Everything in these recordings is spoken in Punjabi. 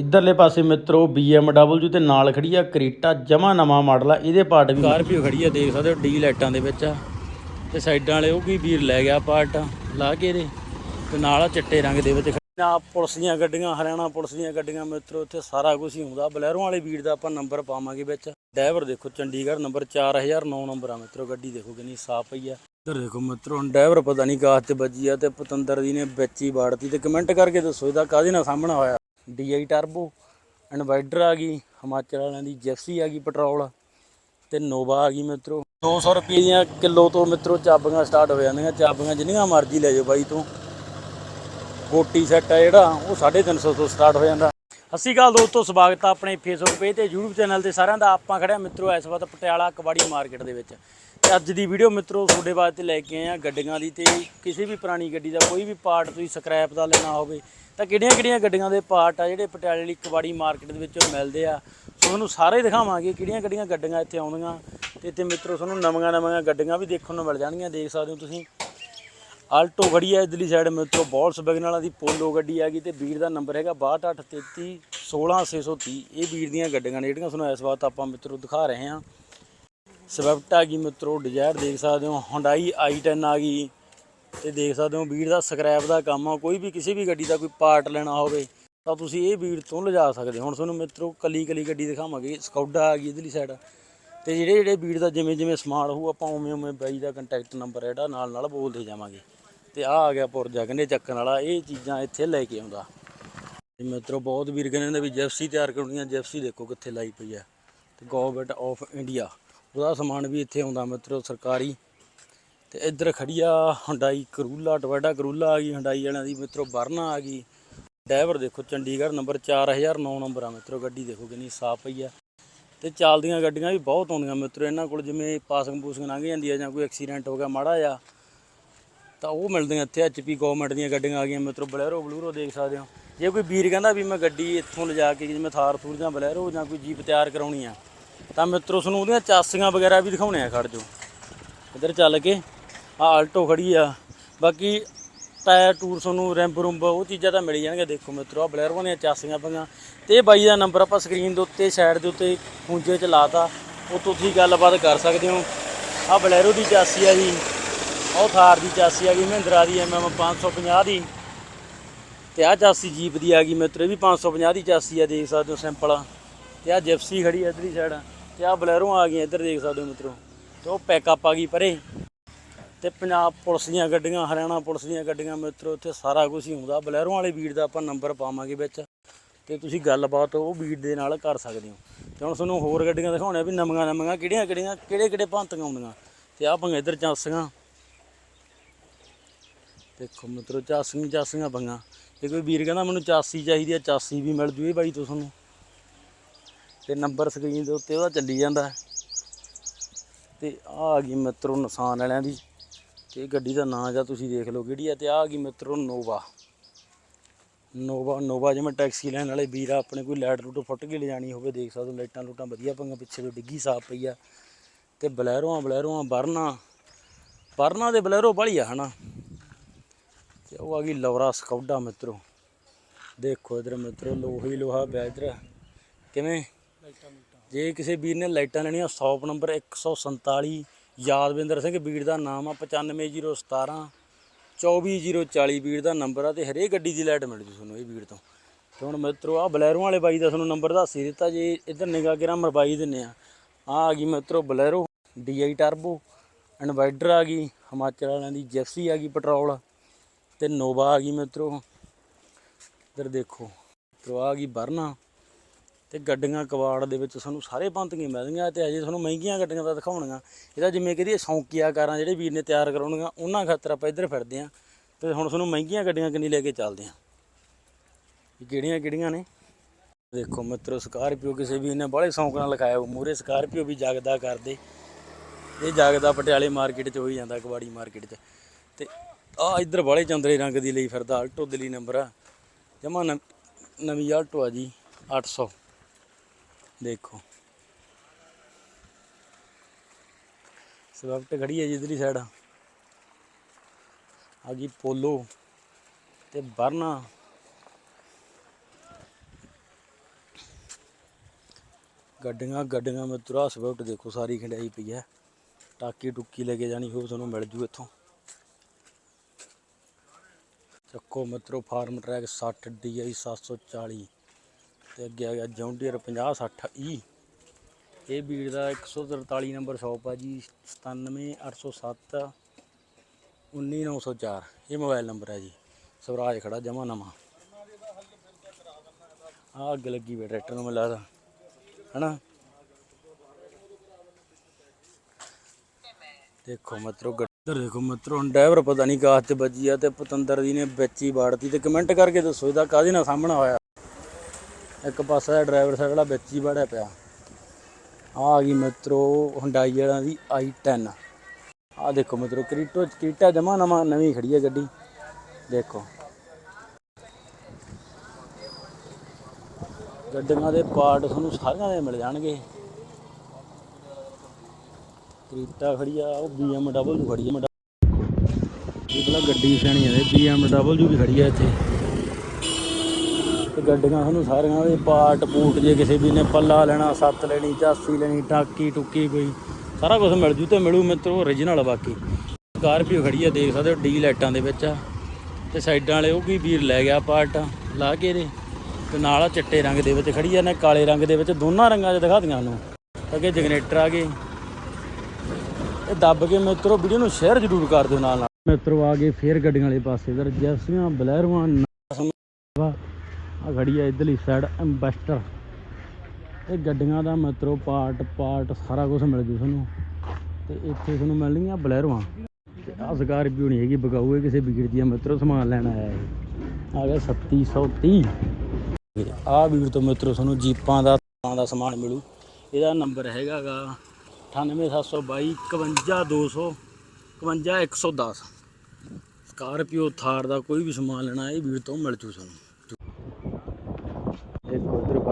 ਇਧਰਲੇ ਪਾਸੇ ਮਿੱਤਰੋ BMW ਤੇ ਨਾਲ ਖੜੀ ਆ ਕ੍ਰੇਟਾ ਜਮਾ ਨਵਾਂ ਮਾਡਲ ਆ ਇਹਦੇ ਪਾਰਟ ਵੀ ਸਕਾਰਪੀਓ ਖੜੀ ਆ ਦੇਖ ਸਕਦੇ ਹੋ ਡੀ ਲਾਈਟਾਂ ਦੇ ਵਿੱਚ ਆ। ਤੇ ਸਾਈਡਾਂ ਵਾਲੇ ਉਹ ਕੀ ਵੀਰ ਲੈ ਗਿਆ ਪਾਰਟ ਲਾ ਕੇ ਇਹਦੇ। ਤੇ ਨਾਲ ਆ ਚਿੱਟੇ ਰੰਗ ਦੇ ਵਿੱਚ ਨਾ ਪੁਲਿਸ ਦੀਆਂ ਗੱਡੀਆਂ ਹਰਿਆਣਾ ਪੁਲਿਸ ਦੀਆਂ ਗੱਡੀਆਂ ਮਿੱਤਰੋ ਇੱਥੇ ਸਾਰਾ ਕੁਝ ਹੀ ਹੁੰਦਾ। ਬਲੈਰੋ ਵਾਲੇ ਵੀਰ ਦਾ ਆਪਾਂ ਨੰਬਰ ਪਾਵਾਂਗੇ ਵਿੱਚ। ਡਰਾਈਵਰ ਦੇਖੋ ਚੰਡੀਗੜ੍ਹ ਨੰਬਰ 4009 ਨੰਬਰ ਆ ਮਿੱਤਰੋ ਗੱਡੀ ਦੇਖੋ ਕਿੰਨੀ ਸਾਫ਼ ਪਈ ਆ। ਇੱਧਰ ਦੇਖੋ ਮਿੱਤਰੋ ਹੁਣ ਡਰਾਈਵਰ ਪਤਾ ਨਹੀਂ ਕਾਹ ਤੇ ਵੱਜੀ ਆ ਤੇ ਪਤੰਦਰ ਦੀ ਨੇ ਵਿੱਚ ਹੀ ਬਾੜਤੀ ਤੇ ਕਮੈਂਟ ਕਰਕੇ ਦੱਸੋ ਇਹਦਾ ਕਾਹਦੇ ਨਾਲ ਸਾਹਮਣਾ ਹੋਇਆ? ਡੀਆਈ ਟਰਬੋ ਇਨਵਾਈਡਰ ਆ ਗਈ, ਹਿਮਾਚਲ ਵਾਲਿਆਂ ਦੀ ਜੈਫਸੀ ਆ ਗਈ ਪੈਟਰੋਲ ਤੇ ਨੋਵਾ ਆ ਗਈ ਮਿੱਤਰੋ। 200 ਰੁਪਏ ਦੀਆਂ ਕਿਲੋ ਤੋਂ ਮਿੱਤਰੋ ਚਾਬੀਆਂ ਸਟਾਰਟ ਹੋ ਜਾਂਦੀਆਂ, ਚਾਬੀਆਂ ਜਿੰਨੀਆਂ ਮਰਜ਼ੀ ਲੈ ਜਾਓ ਬਾਈ ਤੋਂ। ਗੋਟੀ ਸੈੱਟ ਆ ਜਿਹੜਾ, ਉਹ 350 ਤੋਂ ਸਟਾਰਟ ਹੋ ਜਾਂਦਾ। ਸਤਿ ਸ਼੍ਰੀ ਅਕਾਲ ਦੋਸਤੋ, ਸਵਾਗਤ ਆ ਆਪਣੇ ਫੇਸਬੁੱਕ ਪੇਜ ਤੇ, YouTube ਚੈਨਲ ਤੇ ਸਾਰਿਆਂ ਦਾ। ਆਪਾਂ ਖੜਿਆ ਮਿੱਤਰੋ ਇਸ ਵਕਤ ਪਟਿਆਲਾ ਕਬਾੜੀ ਮਾਰਕੀਟ ਦੇ ਵਿੱਚ। ਤੇ ਅੱਜ ਦੀ ਵੀਡੀਓ ਮਿੱਤਰੋ ਤੁਹਾਡੇ ਵਾਸਤੇ ਲੈ ਕੇ ਆਏ ਆ ਗੱਡੀਆਂ ਦੀ ਤੇ ਕਿਸੇ ਵੀ ਪੁਰਾਣੀ ਗੱਡੀ ਦਾ ਕੋਈ ਵੀ ਪਾਰਟ ਤੁਸੀਂ ਸਕ੍ਰੈਪ ਦਾ ਲੈਣਾ ਹੋਵੇ ਤਾਂ ਕਿਹੜੀਆਂ ਕਿਹੜੀਆਂ ਗੱਡੀਆਂ ਦੇ ਪਾਰਟ ਆ ਜਿਹੜੇ ਪਟਿਆਲੇ ਲਈ ਕਬਾੜੀ ਮਾਰਕੀਟ ਦੇ ਵਿੱਚੋਂ ਮਿਲਦੇ ਆ? ਸੋ ਤੁਹਾਨੂੰ ਸਾਰੇ ਦਿਖਾਵਾਂਗੇ ਕਿਹੜੀਆਂ ਕਿਹੜੀਆਂ ਗੱਡੀਆਂ ਇੱਥੇ ਆਉਂਦੀਆਂ ਤੇ ਇੱਥੇ ਮਿੱਤਰੋ, ਤੁਹਾਨੂੰ ਨਵੀਆਂ ਨਵੀਆਂ ਗੱਡੀਆਂ ਵੀ ਦੇਖਣ ਨੂੰ ਮਿਲ ਜਾਣਗੀਆਂ, ਦੇਖ ਸਕਦੇ ਹੋ ਤੁਸੀਂ। ਆਲਟੋ ਖੜੀ ਹੈ ਇਧਰਲੀ ਸਾਈਡ ਮੇਤਰੋ ਬੋਲਸ ਬੈਗਨ ਵਾਲਾ ਦੀ ਪੋਲੋ ਗੱਡੀ ਆ ਗਈ ਤੇ ਵੀਰ ਦਾ ਨੰਬਰ ਹੈਗਾ 6233 16630 ਇਹ ਵੀਰ ਦੀਆਂ ਗੱਡੀਆਂ ਨੇ, ਜਿਹੜੀਆਂ ਤੁਹਾਨੂੰ ਇਸ ਵਾਰ ਆਪਾਂ ਮਿੱਤਰੋ ਦਿਖਾ ਰਹੇ ਹਾਂ। ਸਵਿਫਟ ਆ ਗਈ ਮਿੱਤਰੋ ਡਿਜ਼ਾਇਰ ਦੇਖ ਸਕਦੇ ਹੋ ਹੁੰਡਾਈ i10 ਆ ਗਈ। ਤੇ ਦੇਖ ਸਕਦੇ ਹੋ ਵੀਰ ਦਾ ਸਕ੍ਰੈਪ ਦਾ ਕੰਮ ਆ, ਕੋਈ ਵੀ ਕਿਸੇ ਵੀ ਗੱਡੀ ਦਾ ਕੋਈ ਪਾਰਟ ਲੈਣਾ ਹੋਵੇ, ਤਾਂ ਤੁਸੀਂ ਇਹ ਵੀਰ ਤੋਂ ਲਿਜਾ ਸਕਦੇ ਹੋ। ਹੁਣ ਤੁਹਾਨੂੰ ਮਿੱਤਰੋ ਕੱਲੀ ਕੱਲੀ ਗੱਡੀ ਦਿਖਾਵਾਂਗੇ, ਸਕੌਡਾ ਆ ਗਈ ਇਧਰਲੀ ਸਾਈਡ ਤੇ ਜਿਹੜੇ ਜਿਹੜੇ ਵੀਰ ਦਾ ਜਿਵੇਂ ਜਿਵੇਂ ਸਮਾਨ ਹੋਊ, ਆਪਾਂ ਉਵੇਂ ਉਵੇਂ ਬਾਈ ਦਾ ਕੰਟੈਕਟ ਨੰਬਰ ਜਿਹੜਾ, ਨਾਲ ਨਾਲ ਬੋਲਦੇ ਜਾਵਾਂਗੇ। ਤੇ ਆ ਆ ਗਿਆ ਪੁਰਜਾ, ਕਹਿੰਦੇ ਚੱਕਣ ਵਾਲਾ, ਇਹ ਚੀਜ਼ਾਂ ਇੱਥੇ ਲੈ ਕੇ ਆਉਂਦਾ। ਤੇ ਮਿੱਤਰੋ ਬਹੁਤ ਵੀਰ ਕਹਿੰਦੇ ਨੇ ਵੀ ਜੈਫਸੀ ਤਿਆਰ ਕਰਨੀਆਂ ਜੈਫਸੀ ਦੇਖੋ ਕਿੱਥੇ ਲਾਈ ਪਈ ਆ। ਤੇ ਗਵਰਨਮੈਂਟ ਆਫ ਇੰਡੀਆ ਉਹਦਾ ਸਮਾਨ ਵੀ ਇੱਥੇ ਆਉਂਦਾ ਮਿੱਤਰੋ, ਸਰਕਾਰੀ। ਤੇ ਇੱਧਰ ਖੜੀ ਆ ਹੁੰਡਾਈ ਕਰੂਲਾ ਟਵੈਡਾ ਕਰੂਲਾ ਆ ਗਈ ਹੁੰਡਾਈ ਵਾਲਿਆਂ ਦੀ ਮਿੱਤਰੋ ਵਰਨਾ ਆ ਗਈ। ਡਰਾਈਵਰ ਦੇਖੋ ਚੰਡੀਗੜ੍ਹ ਨੰਬਰ 4009 ਨੰਬਰ ਆ ਮਿੱਤਰੋ, ਗੱਡੀ ਦੇਖੋ ਕਿੰਨੀ ਸਾਫ਼ ਪਈ ਆ। ਤੇ ਚੱਲਦੀਆਂ ਗੱਡੀਆਂ ਵੀ ਬਹੁਤ ਆਉਂਦੀਆਂ ਮਿੱਤਰੋ, ਇਹਨਾਂ ਕੋਲ ਜਿਵੇਂ ਪਾਸਿੰਗ ਪੂਸਿੰਗ ਲੰਘ ਜਾਂਦੀ ਆ ਜਾਂ ਕੋਈ ਐਕਸੀਡੈਂਟ ਹੋ ਗਿਆ ਮਾੜਾ ਆ ਤਾਂ ਉਹ ਮਿਲਦੀਆਂ ਇੱਥੇ ਐਚਪੀ ਗਵਰਨਮੈਂਟ ਦੀਆਂ ਗੱਡੀਆਂ ਆ ਗਈਆਂ ਮਿੱਤਰੋ, ਬਲੈਰੋ, ਬਲੂਰੋ ਦੇਖ ਸਕਦੇ ਹੋ। ਜੇ ਕੋਈ ਵੀਰ ਕਹਿੰਦਾ ਵੀ ਮੈਂ ਗੱਡੀ ਇੱਥੋਂ ਲਿਜਾ ਕੇ ਜਿਵੇਂ ਥਾਰ ਥੂਰ ਜਾਂ ਬਲੈਰੋ ਜਾਂ ਕੋਈ ਜੀਪ ਤਿਆਰ ਕਰਾਉਣੀ ਆ, ਤਾਂ ਮਿੱਤਰੋ ਤੁਹਾਨੂੰ ਉਹਦੀਆਂ ਚਾਸੀਆਂ ਵਗੈਰਾ ਵੀ ਦਿਖਾਉਣੇ ਆ ਖੜ ਜੋ ਇੱਧਰ ਚੱਲ ਕੇ ਆ ਆਲਟੋ ਖੜੀ ਆ। ਬਾਕੀ ਟਾਇਰ, ਟੂਰ ਤੁਹਾਨੂੰ ਰੈਂਪ ਰੁੰਬ ਉਹ ਚੀਜ਼ਾਂ ਤਾਂ ਮਿਲ ਜਾਣਗੀਆਂ। ਦੇਖੋ ਮਿੱਤਰੋ ਆ ਬਲੈਰੋ ਦੀਆਂ ਚਾਸੀਆਂ ਪਈਆਂ। ਤੇ ਇਹ ਬਾਈ ਦਾ ਨੰਬਰ ਆਪਾਂ ਸਕਰੀਨ ਦੇ ਉੱਤੇ ਸਾਈਡ ਦੇ ਉੱਤੇ ਖੂੰਜੇ 'ਚ ਲਾਤਾ। ਉਹ ਤੁਸੀਂ ਗੱਲਬਾਤ ਕਰ ਸਕਦੇ ਹੋ। ਆ ਬਲੈਰੋ ਦੀ ਚਾਸੀ ਆ ਜੀ। ਉਹ ਥਾਰ ਦੀ ਚਾਸੀ ਆ ਗਈ, ਮਹਿੰਦਰਾ ਦੀ ਐਮਐਮ 550 ਦੀ। ਤੇ ਆ ਚਾਸੀ ਜੀਪ ਦੀ ਆ ਗਈ ਮਿੱਤਰੋ, ਇਹ ਵੀ 550 ਦੀ ਚਾਸੀ ਆ, ਦੇਖ ਸਕਦੇ ਹੋ ਸਿੰਪਲ ਆ। ਤੇ ਆ ਜਿਪਸੀ ਖੜੀ ਆ ਇਧਰਲੀ ਸਾਈਡ ਤੇ ਆ ਬਲੈਰੋ ਆ ਗਈਆਂ ਇੱਧਰ, ਦੇਖ ਸਕਦੇ ਹੋ ਮਿੱਤਰੋ। ਤੇ ਉਹ ਪੈਕਅਪ ਆ ਗਈ ਪਰੇ। ਤੇ ਪੰਜਾਬ ਪੁਲਿਸ ਦੀਆਂ ਗੱਡੀਆਂ, ਹਰਿਆਣਾ ਪੁਲਿਸ ਦੀਆਂ ਗੱਡੀਆਂ, ਮਿੱਤਰੋ, ਇੱਥੇ ਸਾਰਾ ਕੁਝ ਹੀ ਹੁੰਦਾ। ਬਲੈਰੋ ਵਾਲੇ ਵੀਰ ਦਾ ਆਪਾਂ ਨੰਬਰ ਪਾਵਾਂਗੇ ਵਿੱਚ ਤੇ ਤੁਸੀਂ ਗੱਲਬਾਤ ਉਹ ਵੀਰ ਦੇ ਨਾਲ ਕਰ ਸਕਦੇ ਹੋ। ਤੇ ਹੁਣ ਤੁਹਾਨੂੰ ਹੋਰ ਗੱਡੀਆਂ ਦਿਖਾਉਣੇ ਵੀ ਨਵੀਆਂ ਨਵੀਆਂ ਕਿਹੜੀਆਂ ਕਿਹੜੀਆਂ, ਕਿਹੜੇ ਕਿਹੜੇ ਭੰਤੀਆਂ ਆਉਂਦੀਆਂ। ਤੇ ਆਹ ਪੰਗੇ ਇੱਧਰ ਚਾਸੀਆਂ। ਦੇਖੋ ਮਿੱਤਰੋ, ਚਾਸੀਆਂ ਚਾਸੀਆਂ ਪੰਗਾ ਜੇ ਕੋਈ ਵੀਰ ਕਹਿੰਦਾ ਮੈਨੂੰ ਚਾਸੀ ਚਾਹੀਦੀ ਆ, ਚਾਸੀ ਵੀ ਮਿਲ ਜੂ ਇਹ ਬਾਈ ਤੋਂ ਤੁਹਾਨੂੰ। ਤੇ ਨੰਬਰ ਸਕਰੀਨ ਦੇ ਉੱਤੇ ਉਹਦਾ ਚੱਲੀ ਜਾਂਦਾ। ਤੇ ਆ ਆ ਗਈ ਮਿੱਤਰੋ ਨਿਸ਼ਾਨ ਵਾਲਿਆਂ ਦੀ। ਤੇ ਇਹ ਗੱਡੀ ਦਾ ਨਾਂ ਜਾਂ ਤੁਸੀਂ ਦੇਖ ਲਓ ਕਿਹੜੀ ਆ ਤੇ ਆ ਗਈ ਮਿੱਤਰੋ ਨੋਵਾ। ਨੋਵਾ ਨੋਵਾ ਜਿਵੇਂ ਟੈਕਸੀ ਲੈਣ ਵਾਲੇ ਵੀਰ ਆ ਆਪਣੇ ਕੋਈ ਲਾਈਟ ਲੂਟ ਫੁੱਟ ਕੇ ਲਿਜਾਣੀ ਹੋਵੇ ਦੇਖ ਸਕਦੇ ਹੋ ਲਾਈਟਾਂ ਲੂਟਾਂ ਵਧੀਆ ਪੰਗਾ ਪਿੱਛੇ ਤੋਂ ਡਿੱਗੀ ਸਾਫ਼ ਪਈ ਆ। ਤੇ ਬਲੈਰੋਆਂ ਬਲੈਰੋਆਂ ਬਰਨਾ ਬਰਨਾ ਦੇ ਬਲੈਰੋ ਵਾਲੀ ਆ ਹਨਾ। ਤੇ ਉਹ ਆ ਗਈ ਲੌਰਾ ਸਕੌਡਾ ਮਿੱਤਰੋ। ਦੇਖੋ ਇਧਰ ਮਿੱਤਰੋ ਲੋਹੀ ਲੋਹਾ ਇਧਰ। ਕਿਵੇਂ? ਜੇ ਕਿਸੇ ਵੀਰ ਨੇ ਲਾਈਟਾਂ ਲੈਣੀਆਂ ਸ਼ੌਪ ਨੰਬਰ 147 ਯਾਦਵਿੰਦਰ ਸਿੰਘ ਵੀਰ ਦਾ ਨਾਮ ਆ 95017 24040 ਵੀਰ ਦਾ ਨੰਬਰ ਆ ਤੇ ਹਰੇਕ ਗੱਡੀ ਦੀ ਲਾਈਟ ਮਿਲ ਜੂ ਤੁਹਾਨੂੰ ਇਹ ਵੀਰ ਤੋਂ। ਤੇ ਹੁਣ ਮਿੱਤਰੋ ਆ ਬਲੈਰੋ ਵਾਲੇ ਬਾਈ ਦਾ ਤੁਹਾਨੂੰ ਨੰਬਰ ਦੱਸ ਹੀ ਦਿੱਤਾ, ਜੇ ਇਧਰ ਨਿਗਾਹ ਕੇ ਮਰਵਾਈ ਦਿੰਨੇ ਆ। ਆ ਆ ਗਈ ਮਿੱਤਰੋ ਬਲੈਰੋ ਡੀਆਈ ਟਰਬੋ ਇਨਵਾਈਡਰ ਆ ਗਈ, ਹਿਮਾਚਲ ਵਾਲਿਆਂ ਦੀ ਜੈਫਸੀ ਆ ਗਈ ਪੈਟਰੋਲ, ਤੇ ਨੋਵਾ ਆ ਗਈ ਮਿੱਤਰੋ। ਇੱਧਰ ਦੇਖੋ, ਮਿੱਤਰੋ ਆ ਗਈ ਬਰਨਾ। ਤੇ ਗੱਡੀਆਂ ਕਵਾੜ ਦੇ ਵਿੱਚ ਸਾਨੂੰ ਸਾਰੇ ਪੰਤੀਆਂ ਮਿਲਦੀਆਂ ਤੇ ਅਜੇ ਤੁਹਾਨੂੰ ਮਹਿੰਗੀਆਂ ਗੱਡੀਆਂ ਤਾਂ ਦਿਖਾਉਣੀਆਂ। ਇਹਦਾ ਜਿਵੇਂ ਕਹਦੀ ਸ਼ੌਂਕੀਆ ਕਾਰਾਂ ਜਿਹੜੇ ਵੀਰ ਨੇ ਤਿਆਰ ਕਰਾਉਣੀਆਂ, ਉਹਨਾਂ ਖਾਤਰ ਆਪਾਂ ਇੱਧਰ ਫਿਰਦੇ ਆਂ ਤੇ ਹੁਣ ਤੁਹਾਨੂੰ ਮਹਿੰਗੀਆਂ ਗੱਡੀਆਂ ਕਿੰਨੀ ਲੈ ਕੇ ਚੱਲਦੇ ਆਂ ਇਹ ਕਿਹੜੀਆਂ ਕਿਹੜੀਆਂ ਨੇ? ਦੇਖੋ ਮਿੱਤਰੋ, ਸਕਾਰਪੀਓ ਕਿਸੇ ਵੀ ਨੇ ਬਾਹਲੇ ਸ਼ੌਂਕ ਨਾਲ ਲਿਖਾਇਆ ਉਹ ਮੂਰੇ ਸਕਾਰਪੀਓ ਵੀ ਜਾਗਦਾ ਕਰਦੇ ਇਹ ਜਾਗਦਾ ਪਟਿਆਲੇ ਮਾਰਕੀਟ 'ਚ ਹੋਈ ਜਾਂਦਾ, ਕਬਾੜੀ ਮਾਰਕੀਟ 'ਚ। ਤੇ ਆ ਇੱਧਰ ਬਾਹਲੇ ਚੰਦਰੇ ਰੰਗ ਦੀ ਲਈ ਫਿਰਦਾ, ਆਲਟੋ ਦਿੱਲੀ ਨੰਬਰ ਆ। ਜਮਾ ਨਵੀਂ ਆਲਟੋ ਆ ਜੀ 800 ਦੇਖੋ। ਸਵਿਫਟ ਖੜੀ ਹੈ ਜੀ ਸਾਈਡ ਆ ਗਈ ਪੋਲੋ ਤੇ ਬਰਨਾ ਗੱਡੀਆਂ ਗੱਡੀਆਂ ਮਿੱਤਰਾ ਸਵਿਫਟ ਦੇਖੋ, ਸਾਰੀ ਖੰਡਾਈ ਪਈ ਹੈ। ਟਾਕੀ ਟੁੱਕੀ ਲੈ ਕੇ ਜਾਣੀ ਹੋਵੇ ਤੁਹਾਨੂੰ ਮਿਲ ਜੂ ਇੱਥੋਂ। ਚੱਕੋ ਮਿੱਤਰੋ, ਫਾਰਮ ਟਰੈਕ 60 DI 740 ਤੇ ਅੱਗੇ ਆ ਗਿਆ ਜੌਂਡੀਅਰ 50 60 E ਇਹ ਵੀਰ ਦਾ 143 ਨੰਬਰ ਸ਼ਾਪ ਆ ਜੀ 97807 19904 ਇਹ ਮੋਬਾਈਲ ਨੰਬਰ ਹੈ ਜੀ। ਸਵਰਾਜ ਖੜਾ, ਜਮਾ ਨਵਾਂ। ਆ ਅੱਗ ਲੱਗੀ ਵੇ ਟਰੈਕਟਰ ਨੂੰ ਮੈਨੂੰ ਲੱਗਦਾ। ਹਨਾ? ਦੇਖੋ ਮਿੱਤਰੋ ਗੱਦਰ ਦੇਖੋ ਮਿੱਤਰੋ, ਹੁਣ ਡਰਾਈਵਰ ਪਤਾ ਨਹੀਂ ਕਾਹ ਤੇ ਵੱਜੀ ਆ ਤੇ ਪਤੰਦਰ ਦੀ ਨੇ ਵਿੱਚ ਹੀ ਬਾੜਤੀ ਤੇ ਕਮੈਂਟ ਕਰਕੇ ਦੱਸੋ ਇਹਦਾ ਕਾਹਦੇ ਨਾਲ ਸਾਹਮਣਾ ਹੋਇਆ। ਇੱਕ ਪਾਸੇ ਦਾ ਡਰਾਈਵਰ ਸਾਈਡ ਵਾਲਾ ਵਿੱਚ ਹੀ ਵੜਿਆ ਪਿਆ। ਆ ਆ ਗਈ ਮਿੱਤਰੋ ਹੁੰਡਾਈ ਵਾਲਿਆਂ ਦੀ i10 ਆ ਦੇਖੋ ਮਿੱਤਰੋ, ਕ੍ਰੀਟੋ ਕ੍ਰੀਟਾ ਜਮਾ ਨਵਾਂ, ਨਵੀਂ ਖੜੀ ਹੈ ਗੱਡੀ। ਦੇਖੋ। ਗੱਡੀਆਂ ਦੇ ਪਾਰਟ ਤੁਹਾਨੂੰ ਸਾਰਿਆਂ ਦੇ ਮਿਲ ਜਾਣਗੇ। ਕ੍ਰੀਟਾ ਖੜੀ ਆ, ਉਹ BMW ਖੜੀ ਆ। ਇਹ ਪਹਿਲਾਂ ਗੱਡੀ ਸਿਆਣੀ ਆ BMW ਵੀ ਖੜੀ ਆ ਇੱਥੇ। ਗੱਡੀਆਂ ਸਾਨੂੰ ਸਾਰੀਆਂ ਦੇ ਪਾਰਟ ਪੂਟ ਜੇ ਕਿਸੇ ਵੀ ਨੇ ਪੱਲਾ ਲੈਣਾ, ਸੱਤ ਲੈਣੀ, ਚਾਸੀ ਲੈਣੀ, ਟਾਕੀ ਟੁੱਕੀ ਕੋਈ, ਸਾਰਾ ਕੁਝ ਮਿਲ ਜੂ ਤੇ ਮਿਲੂ ਮਿੱਤਰੋ ਓਰੀਜਨਲ ਬਾਕੀ। ਸਕਾਰਪੀਓ ਖੜੀ ਆ, ਦੇਖ ਸਕਦੇ ਹੋ, ਡੀ ਲਾਈਟਾਂ ਦੇ ਵਿੱਚ ਆ। ਤੇ ਸਾਈਡਾਂ ਵਾਲੇ ਉਹ ਕੀ ਵੀਰ ਲੈ ਗਿਆ ਪਾਰਟ, ਲਾ ਕੇ ਇਹਦੇ। ਤੇ ਨਾਲ ਆ ਚਿੱਟੇ ਰੰਗ ਦੇ ਵਿੱਚ ਖੜੀ ਆ ਨੇ ਕਾਲੇ ਰੰਗ ਦੇ ਵਿੱਚ ਦੋਨਾਂ ਰੰਗਾਂ 'ਚ ਦਿਖਾ ਦੀਆਂ ਨੂੰ ਅੱਗੇ ਜਨਰੇਟਰ ਆ ਗਏ। ਇਹ ਦੱਬ ਕੇ ਮਿੱਤਰੋ, ਵੀਡੀਓ ਨੂੰ ਸ਼ੇਅਰ ਜ਼ਰੂਰ ਕਰ ਦਿਓ ਨਾਲ ਨਾਲ ਮਿੱਤਰੋ, ਆ ਗਏ ਫੇਰ ਗੱਡੀਆਂ ਵਾਲੇ ਪਾਸੇ, ਇਧਰ ਜੈਸੀਆਂ ਬਲੈਰੋਆਂ ਆ ਖੜੀ ਆ ਇਧਰਲੀ ਸਾਈਡ ਐਂਬੈਸਟਰ ਇਹ ਗੱਡੀਆਂ ਦਾ ਮਿੱਤਰੋ ਪਾਰਟ ਪਾਰਟ ਸਾਰਾ ਕੁਝ ਮਿਲ ਜੂ ਤੁਹਾਨੂੰ। ਤੇ ਇੱਥੇ ਤੁਹਾਨੂੰ ਮਿਲਣਗੀਆਂ ਬਲੈਰੋਆਂ। ਤੇ ਆ ਸਕਾਰਪੀਓ ਨਹੀਂ ਹੈਗੀ, ਬਗਾਊ ਇਹ ਕਿਸੇ ਵੀਰ ਦੀ ਆ ਸਮਾਨ ਲੈਣ ਆਇਆ ਇਹ। ਆ ਗਿਆ 3730 ਆ ਵੀਰ ਤੋਂ ਮਿੱਤਰੋ ਤੁਹਾਨੂੰ ਜੀਪਾਂ ਦਾ ਦਾ ਸਮਾਨ ਮਿਲੂ। ਇਹਦਾ ਨੰਬਰ ਹੈਗਾਗਾ 98722 51200 51110 ਸਕਾਰਪੀਓ ਥਾਰ ਦਾ ਕੋਈ ਵੀ ਸਮਾਨ ਲੈਣਾ, ਇਹ ਵੀਰ ਤੋਂ ਮਿਲ ਜੂ ਤੁਹਾਨੂੰ।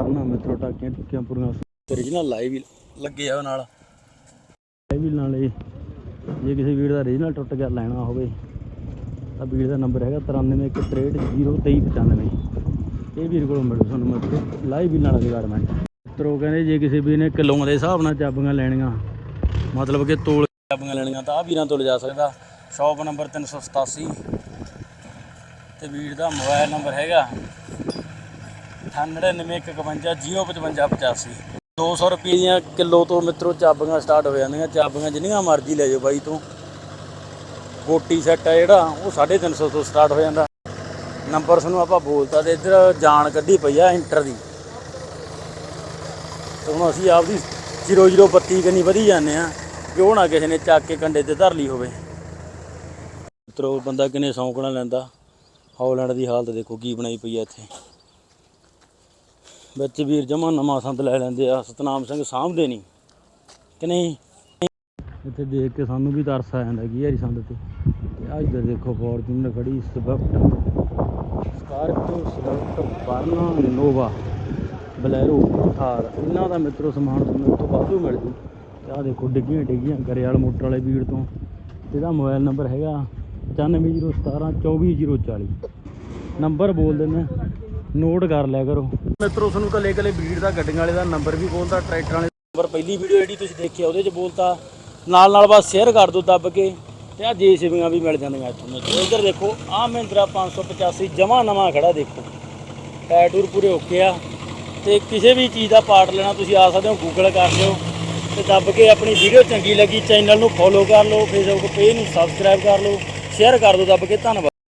ਕਰਨਾ ਮਿੱਤਰੋ ਟਾਕੀਆਂ ਟੁੱਕੀਆਂ ਪੂਰੀਆਂ ਓਰੀਜਨਲ ਲਾਈਵ ਲੱਗੇ ਆ ਨਾਲ। ਲਾਈਵ ਨਾਲ ਇਹ। ਜੇ ਕਿਸੇ ਵੀਰ ਦਾ ਓਰੀਜਨਲ ਟੁੱਟ ਗਿਆ ਲੈਣਾ ਹੋਵੇ। ਤਾਂ ਵੀਰ ਦਾ ਨੰਬਰ ਹੈਗਾ 9316302395 ਇਹ ਵੀਰ ਕੋਲੋਂ ਮਿਲੂ ਤੁਹਾਨੂੰ ਮਿੱਤਰੋ। ਲਾਈਵ ਨਾਲ ਰਿਗਾਰਡਮੈਂਟ ਮਿੱਤਰੋ ਕਹਿੰਦੇ ਜੇ ਕਿਸੇ ਵੀਰ ਨੇ ਕਿਲੋਆਂ ਦੇ ਹਿਸਾਬ ਨਾਲ ਚਾਬੀਆਂ ਲੈਣੀਆਂ ਮਤਲਬ ਕਿ ਤੋਲ ਚਾਬੀਆਂ ਲੈਣੀਆਂ ਤਾਂ ਆ ਵੀਰਾਂ ਤੋਂ ਲਿਜਾ ਸਕਦਾ। ਸ਼ਾਪ ਨੰਬਰ 387 ਤੇ ਵੀਰ ਦਾ ਮੋਬਾਈਲ ਨੰਬਰ ਹੈਗਾ 9815050585 200 ਰੁਪਏ ਦੀਆਂ ਕਿਲੋ ਤੋਂ ਮਿੱਤਰੋ ਚਾਬੀਆਂ ਸਟਾਰਟ ਹੋ ਜਾਂਦੀਆਂ। ਚਾਬੀਆਂ ਜਿੰਨੀਆਂ ਮਰਜ਼ੀ ਲੈ ਜਾਓ ਬਾਈ ਤੋਂ। ਗੋਟੀ ਸੈੱਟ ਆ ਜਿਹੜਾ, ਉਹ 350 ਤੋਂ ਸਟਾਰਟ ਹੋ ਜਾਂਦਾ। ਨੰਬਰ ਤੁਹਾਨੂੰ ਆਪਾਂ ਬੋਲਤਾ ਤੇ ਇੱਧਰ ਜਾਨ ਕੱਢੀ ਪਈ ਆ ਇੰਟਰ ਦੀ। ਹੁਣ ਅਸੀਂ ਆਪਦੀ 0032 ਕੰਨੀ ਵਧੀ ਜਾਂਦੇ ਆ ਕਿ ਉਹ ਨਾ ਕਿਸੇ ਨੇ ਚੱਕ ਕੇ ਕੰਡੇ ਤੇ ਧਰ ਲਈ ਹੋਵੇ। ਮਿੱਤਰੋ, ਬੰਦਾ ਕਿਨੇ ਸੌਂਕਣਾ ਲੈਂਦਾ। ਹੌਲੈਂਡ ਦੀ ਹਾਲਤ ਦੇਖੋ ਕੀ ਬਣਾਈ ਪਈ ਆ ਇੱਥੇ। ਵਿੱਚ ਵੀਰ ਜਮਾ ਨਵਾਂ ਸੰਦ ਲੈ ਲੈਂਦੇ ਆ, ਸਤਨਾਮ ਸਿੰਘ ਸਾਂਭਦੇ ਨਹੀਂ। ਕਿ ਨਹੀਂ? ਇੱਥੇ ਦੇਖ ਕੇ ਸਾਨੂੰ ਵੀ ਤਰਸ ਆ ਜਾਂਦਾ ਕੀ ਯਾਰੀ ਸੰਦ ਤੇ। ਅੱਜ ਆ ਦੇਖੋ ਫੋਰਚੂਨਰ ਖੜੀ, Swift, Scorpio, Swift Verna Nova Bolero, Thar. ਇਹਨਾਂ ਦਾ ਮਿੱਤਰੋ ਸਮਾਨ ਤੁਹਾਨੂੰ ਇੱਥੋਂ ਵਾਧੂ ਮਿਲ ਜੂ। ਤੇ ਆ ਦੇਖੋ ਡਿੱਗੀਆਂ ਡਿੱਗੀਆਂ ਗਰੇਵਾਲ ਮੋਟਰ ਵਾਲੇ ਵੀਰ ਤੋਂ। ਇਹਦਾ ਮੋਬਾਈਲ ਨੰਬਰ ਹੈਗਾ 9501724040 ਨੰਬਰ ਬੋਲ ਦਿੰਦੇ ਨੋਟ ਕਰ ਲਿਆ ਕਰੋ। ਮਿੱਤਰੋ, ਤੁਹਾਨੂੰ ਕੱਲੇ ਕੱਲੇ ਬਰੀਡ ਦਾ, ਗੱਡੀਆਂ ਵਾਲੇ ਦਾ ਨੰਬਰ ਵੀ ਬੋਲਦਾ ਟਰੈਕਟਰ ਵਾਲੇ ਨੰਬਰ ਪਹਿਲੀ ਵੀਡੀਓ ਜਿਹੜੀ ਤੁਸੀਂ ਦੇਖੀ ਉਹਦੇ 'ਚ ਬੋਲਤਾ। ਨਾਲ ਨਾਲ ਬਸ ਸ਼ੇਅਰ ਕਰ ਦਿਓ ਦੱਬ ਕੇ, ਤੇ ਆ ਜੇਸੀਬੀਆਂ ਵੀ ਮਿਲ ਜਾਂਦੀਆਂ ਇੱਥੋਂ। ਮਿੱਤਰੋ, ਇੱਧਰ ਦੇਖੋ ਆ ਮਹਿੰਦਰਾ 585 ਜਮਾ ਨਵਾਂ ਖੜਾ ਦੇਖੋ। ਟਾਇਰ ਟੂਰ ਪੂਰੇ ਓਕੇ ਆ। ਤੇ ਕਿਸੇ ਵੀ ਚੀਜ਼ ਦਾ ਪਾਰਟ ਲੈਣਾ, ਤੁਸੀਂ ਆ ਸਕਦੇ ਹੋ ਗੂਗਲ ਕਰ ਲਿਓ। ਤੇ ਦੱਬ ਕੇ ਆਪਣੀ ਵੀਡੀਓ ਚੰਗੀ ਲੱਗੀ ਚੈਨਲ ਨੂੰ ਫੋਲੋ ਕਰ ਲਓ ਫੇਸਬੁੱਕ ਪੇਜ ਨੂੰ ਸਬਸਕ੍ਰਾਈਬ ਕਰ ਲਓ ਸ਼ੇਅਰ ਕਰ ਦਿਓ ਦੱਬ ਕੇ, ਧੰਨਵਾਦ।